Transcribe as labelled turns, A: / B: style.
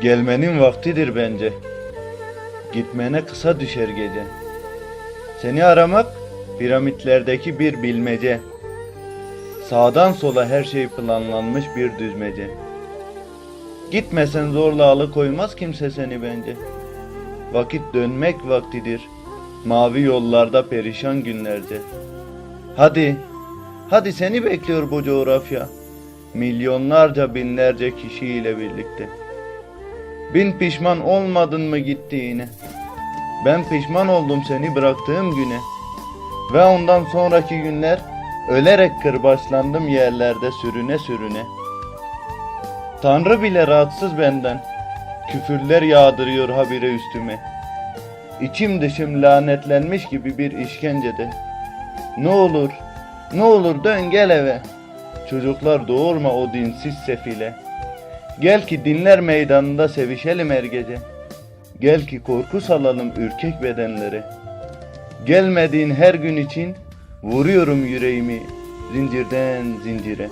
A: Gelmenin vaktidir bence. Gitmene kısa düşer gece. Seni aramak piramitlerdeki bir bilmece. Sağdan sola her şey planlanmış bir düzmece. Gitmesen zorla alıkoymaz kimse seni bence. Vakit dönmek vaktidir. Mavi yollarda perişan günlerce. Hadi, hadi seni bekliyor bu coğrafya. Milyonlarca binlerce kişiyle birlikte. Bin pişman olmadın mı gittiğine? Ben pişman oldum seni bıraktığım güne. Ve ondan sonraki günler ölerek kırbaçlandım yerlerde sürüne sürüne. Tanrı bile rahatsız benden. Küfürler yağdırıyor habire üstüme. İçim dışım lanetlenmiş gibi bir işkencede. Ne olur, ne olur dön gel eve. Çocuklar doğurma o dinsiz sefile. Gel ki dinler meydanında sevişelim her gece. Gel ki korku salalım ürkek bedenlere. Gelmediğin her gün için vuruyorum yüreğimi zincirden zincire.